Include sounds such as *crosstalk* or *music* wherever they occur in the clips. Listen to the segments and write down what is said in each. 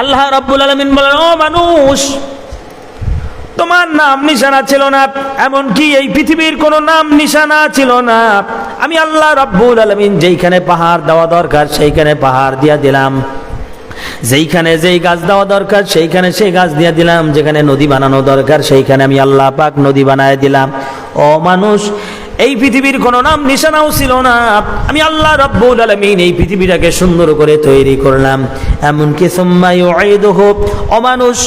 আল্লাহ রাব্বুল আলামিন বলেন, ও মানুষ, তোমার নাম নিশানা ছিল না, এমনকি এই পৃথিবীর কোনো নাম নিশানা ছিল না। আমি আল্লাহ রাব্বুল আলামিন যেইখানে পাহাড় দেওয়া দরকার, সেইখানে পাহাড় দিয়া দিলাম। যেইখানে যেই গাছ দেওয়া দরকার, সেইখানে সেই গাছ দিয়ে দিলাম। যেখানে নদী বানানো দরকার, সেইখানে আমি আল্লাহ পাক নদী বানায় দিলাম। ও মানুষ এই পৃথিবীর কোনো নাম, নিশানাও ছিল না। আমি আল্লাহ রব্বুল আলমিন এই পৃথিবীটাকে সুন্দর করে তৈরি করলাম। এমনকি সোম্মাই অমানুষ,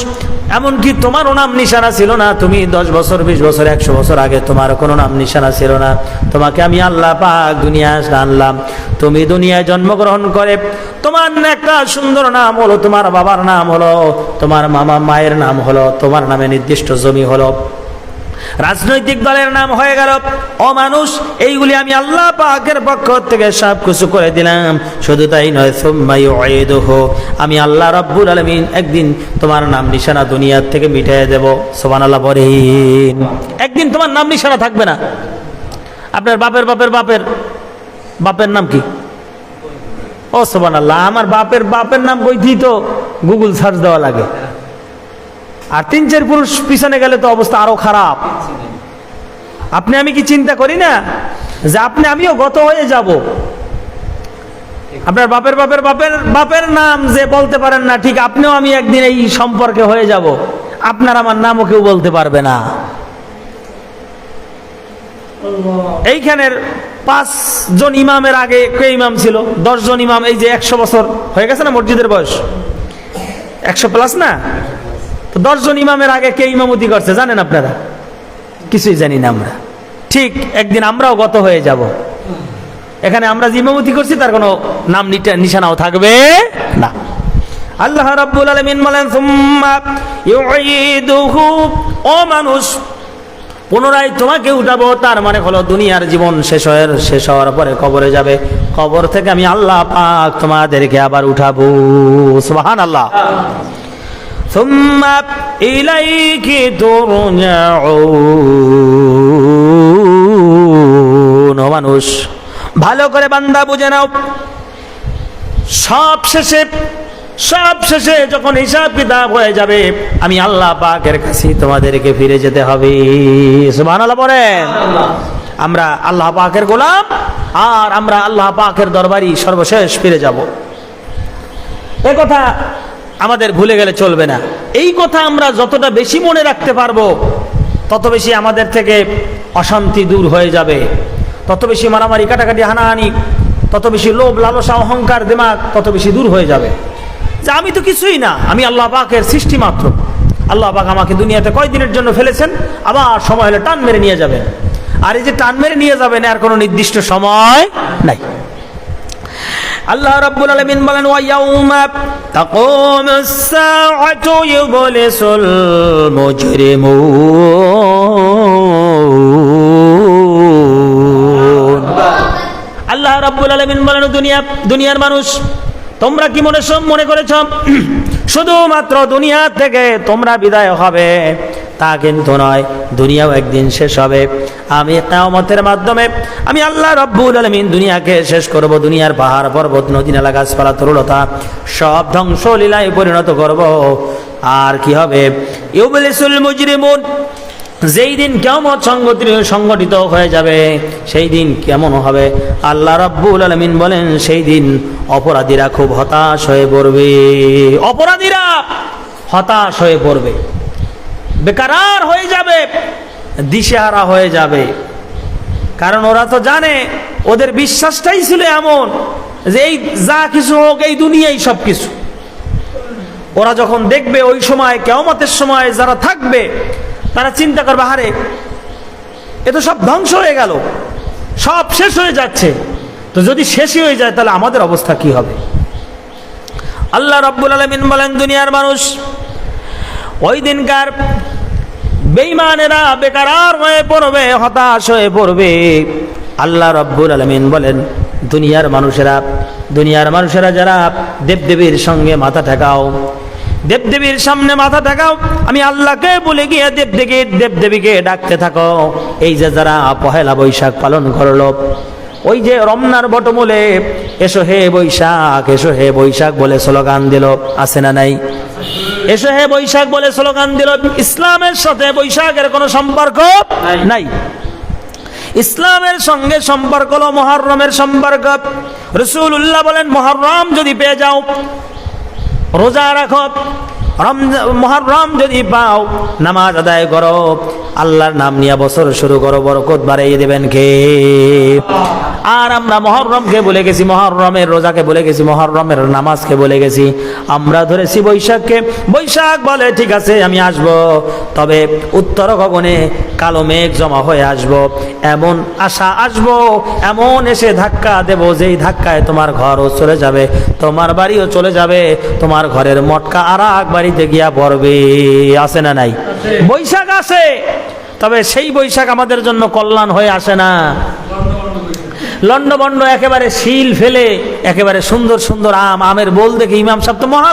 এমনকি তোমারও নাম নিশানা ছিল না। তুমি দশ বছর, বিশ বছর, একশো বছর আগে তোমার কোনো নাম নিশানা ছিল না। তোমাকে আমি আল্লাহ পাক দুনিয়া আনলাম। তুমি দুনিয়ায় জন্মগ্রহণ করে তোমার একটা সুন্দর নাম হলো, তোমার বাবার নাম হলো, তোমার মামা মায়ের নাম হলো, তোমার নামে নির্দিষ্ট জমি হলো। রাজনৈতিক দলের নাম হয়ে গেল অমানুষ এইগুলি আমি আল্লাহ পাকের পক্ষ থেকে সব কিছু করে দিলাম। শুধু তাই নয় সুম্মাই ওয়াইদুহ আমি আল্লাহ রাব্বুল আলমিন একদিন তোমার নাম নিশানা দুনিয়ার থেকে মিটিয়ে দেব। সুবহানাল্লাহ, বলেন। একদিন তোমার নাম নিশানা থাকবে না। আপনার বাপের বাপের বাপের বাপের নাম কি? ও সুবহানাল্লাহ, আমার বাপের বাপের নাম কইতেই তো গুগল সার্চ দেওয়া লাগে। আর তিন চার পুরুষ পিছনে গেলে তো অবস্থা আরও খারাপ। আপনি আমি কি চিন্তা করি না? যে আপনি আমিও গত হয়ে যাব। আপনার বাপের বাপের বাপের বাপের নাম যে বলতে পারেন না, ঠিক আপনিও আমি একদিন এই সম্পর্কে হয়ে যাব। আপনার আমার নামও কেউ বলতে পারবে না। এইখানের পাঁচজন ইমামের আগে কে ইমাম ছিল? দশজন ইমাম, এই যে একশো বছর, হয়ে গেছে না মসজিদের বয়স? একশো প্লাস না? তো দশজন ইমামের আগে কে ইমামতি করছে, জানেন আপনারা? কিছুই জানি না আমরা। ঠিক একদিন আমরাও গত হয়ে যাব। এখানে আমরা যে ইমামতি করছি, তার কোনো নাম নিশানাও থাকবে না। আল্লাহ রাব্বুল আলামিন বলেন, সুম্মা ইউঈদুহু, ও মানুষ, পুনরায় তোমাকে উঠাবো। তার মানে হলো দুনিয়ার জীবন শেষ হয়ে, শেষ হওয়ার পরে কবরে যাবে। কবর থেকে আমি আল্লাহ পাক তোমাদেরকে আবার উঠাবো। সুবহান আল্লাহ ثم إليك ترجعون ও মানুষ ভালো করে বান্দা বুঝে নাও সব শেষে সব শেষে যখন হিসাব কিতাব হয়ে যাবে আমি আল্লাহ পাকের কাছে তোমাদেরকে ফিরে যেতে হবে সুবহানাল্লাহ বলেন আমরা আল্লাহ পাকের গোলাম আর আমরা আল্লাহ পাকের দরবারি সর্বশেষ ফিরে যাব এ কথা আমাদের ভুলে গেলে চলবে না। এই কথা আমরা যতটা বেশি মনে রাখতে পারব, তত বেশি আমাদের থেকে অশান্তি দূর হয়ে যাবে। তত বেশি মারামারি, কাটাকাটি, হানাহানি, তত বেশি লোভ, লালসা, অহংকার দিমাগ তত বেশি দূর হয়ে যাবে। যে আমি তো কিছুই না, আমি আল্লাহ পাকের সৃষ্টি মাত্র। আল্লাহ পাক আমাকে দুনিয়াতে কয়দিনের জন্য ফেলেছেন? আবার সময় হলে টান মেরে নিয়ে যাবেন। আর এই যে টান মেরে নিয়ে যাবেন আর কোনো নির্দিষ্ট সময় নাই। আল্লাহ রাব্বুল আলামিন বলেন, ওয়া ইয়াউমা তাকুমুস সাআতু ইউবলিসুল মুজরিমুন. আল্লাহ রাব্বুল আলামিন বলেন, দুনিয়া, দুনিয়ার মানুষ, তোমরা কি মনে মনে করেছ? *clears throat* শুধুমাত্র দুনিয়া থেকে তোমরা বিদায় হবে, তা কিন্তু নয়, দুনিয়াও একদিন শেষ হবে। আমি কেয়ামতের মাধ্যমে, আমি আল্লাহ রব্বুল আলমিন দুনিয়াকে শেষ করব, দুনিয়ার পাহাড়, পর্বত নদী নালা গাছপালা তরুলতা সব ধ্বংস লীলায় পরিণত করব। আর কি হবে? ইউবলিসুল মুজরিমুন, যেই দিন কেমন সংগঠিত হয়ে যাবে, সেই দিন কেমন হবে? আল্লাহ রাব্বুল আলমিন বলেন, সেই দিন অপরাধীরা খুব হতাশ হয়ে পড়বে। অপরাধীরা হতাশ হয়ে পড়বে। বেকারার হয়ে যাবে। দিশেহারা হয়ে যাবে। কারণ ওরা তো জানে, ওদের বিশ্বাসটাই ছিল এমন যে এই যা কিছু হোক, এই দুনিয়াই সব কিছু ওরা যখন দেখবে ওই সময় কেমতের সময় যারা থাকবে, তারা চিন্তা করবে হারে এ তো সব ধ্বংস হয়ে গেল, সব শেষ হয়ে যাচ্ছে। তো যদি শেষই হয়ে যায়, তাহলে আমাদের অবস্থা কি হবে? আল্লাহ রব্বুল আলমিন বলেন, দুনিয়ার মানুষ, ওই দিনকার বেইমানেরা বেকারার হয়ে পড়বে, হতাশ হয়ে পড়বে। আল্লাহ রব্বুল আলমিন বলেন, দুনিয়ার মানুষেরা দুনিয়ার মানুষেরা যারা দেবদেবীর সঙ্গে মাথা ঠেকাও, দেবদেবীর সামনে মাথা ঠেকাও, আমি আল্লাহকে বলে গিয়ে দেবদেবী দেবদেবীকে ডাকতে থাকো। এই যে যারা পহেলা বৈশাখ পালন করল, ওই যে রমনার বটমূলে, এসো হে বৈশাখ, এসো হে বৈশাখ বলে স্লোগান দিল, আছে না নাই? এসে হে বৈশাখ বলে স্লোগান দিল ইসলামের সাথে বৈশাখের কোনো সম্পর্ক নাই। ইসলামের সঙ্গে সম্পর্ক হলো মহরমের সম্পর্ক। রসুল্লাহ বলেন মহরম যদি পেয়ে যাও রোজা রাখো। মহরম যদি পাও নামাজ আদায় করো। আল্লাহর নাম নিয়ে বছর শুরু করো বরকত বাড়িয়ে দেবেন কে? আর আমরা মহরমকে বলে গেছি মহরমের রোজাকে বলে গেছি মহরমের নামাজকে বলে গেছি। আমরা ধরেছি বৈশাখকে। বৈশাখ বলে ঠিক আছে আমি আসব। তবে উত্তর গগনে কালো মেঘ জমা হয়ে আসব। এমন আশা আসব এমন এসে ধাক্কা দেব যেই ধাক্কায় তোমার ঘরও চলে যাবে তোমার বাড়িও চলে যাবে তোমার ঘরের মটকা আর এক বাড়িতে গিয়া পড়বে। আসে না নাই? বৈশাখ আসে তবে সেই বৈশাখ আমাদের জন্য কল্যাণ হয়ে আসে না। লন্ডবন্ড একেবারে শিল ফেলে, একেবারে সুন্দর সুন্দর আম, আমের বোল দেখে ইমাম সাহেব তো মহা